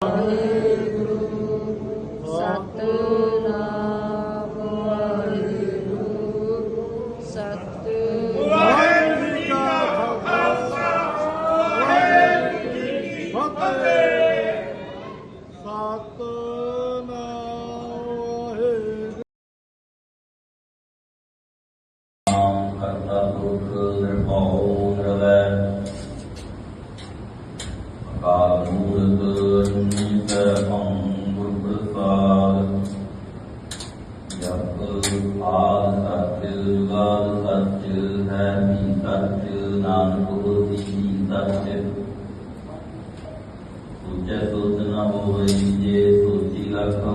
啊！ਨਾਨਕ ਦੀ ਤਸਤ ਦੂਜਾ ਸੋਚਣਾ ਹੋਵੇ ਜੇ ਸੋਚੀ ਲਖਾਂ